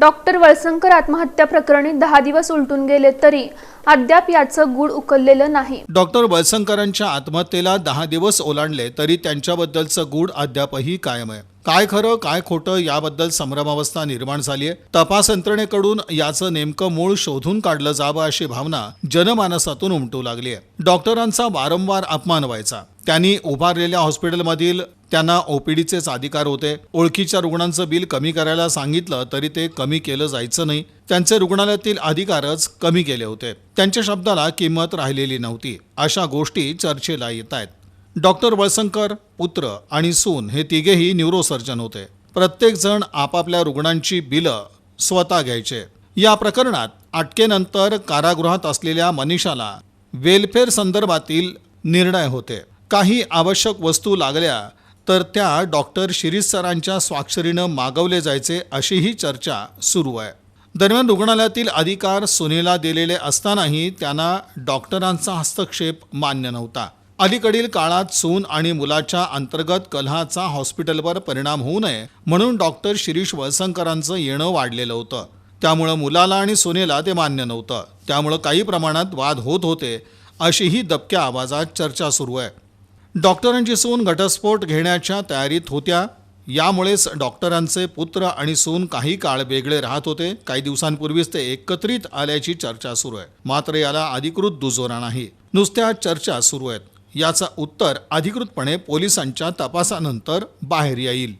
Doctor Walsankar आत्महत्या प्रकरणी दहा दिवस उलटून गेले तरी अद्याप याचं गूढ उकललेलं नाही. डॉक्टर वळसंकरांच्या आत्महत्येला दहा दिवस ओलांडले तरी त्यांच्याबद्दलचं गूढ अद्यापही कायम आहे. काय खरं काय खोटं याबद्दल संभ्रमावस्था निर्माण झाली आहे तपास यंत्रणेकडून याचं नेमकं मूळ शोधून काढलं जावं अशी भावना जनमानसातून उमटू लागली आहे डॉक्टरांचा वारंवार अपमान व्हायचा. त्यांनी उभारलेल्या हॉस्पिटलमधील त्यांना ओपीडीचेच अधिकार होते. ओळखीच्या रुग्णांचं बिल कमी करायला सांगितलं तरी ते कमी केलं जायचं नाही. त्यांचे रुग्णालयातील अधिकारच कमी केले होते. त्यांच्या शब्दाला किंमत राहिलेली नव्हती. अशा गोष्टी चर्चेला येत आहेत डॉक्टर वळसंकर पुत्र आणि सून हे तिघेही न्यूरोसर्जन होते. प्रत्येक जण आपापल्या रुग्णांची बिलं स्वतः घ्यायचे. या प्रकरणात अटकेनंतर कारागृहात असलेल्या मनीषाला वेलफेअर संदर्भातील निर्णय होते. काही आवश्यक वस्तू लागल्या तर त्या डॉक्टर शिरीष सरांच्या स्वाक्षरीनं मागवले जायचे अशीही चर्चा सुरू आहे. दरम्यान रुग्णालयातील अधिकार सुनेला दिलेले असतानाही त्यांना डॉक्टरांचा हस्तक्षेप मान्य नव्हता. अलीकडील काळात सून आणि मुलाच्या अंतर्गत कलहाचा हॉस्पिटलवर परिणाम होऊ नये म्हणून डॉक्टर शिरीष वळसंकरांचं येणं वाढलेलं होतं. त्यामुळं मुलाला आणि सुनेला ते मान्य नव्हतं. त्यामुळं काही प्रमाणात वाद होत होते अशीही दबक्या आवाजात चर्चा सुरू आहे. डॉक्टरांची सून घटस्फोट घेण्याच्या तयारीत होत्या. यामुळेच डॉक्टरांचे पुत्र आणि सून काही काळ वेगळे राहत होते. काही दिवसांपूर्वीच ते एकत्रित आल्याची चर्चा सुरू आहे. मात्र याला अधिकृत दुजोरा नाही. नुसत्या चर्चा सुरू आहेत. याचं उत्तर अधिकृतपणे पोलिसांच्या तपासानंतर बाहेर येईल.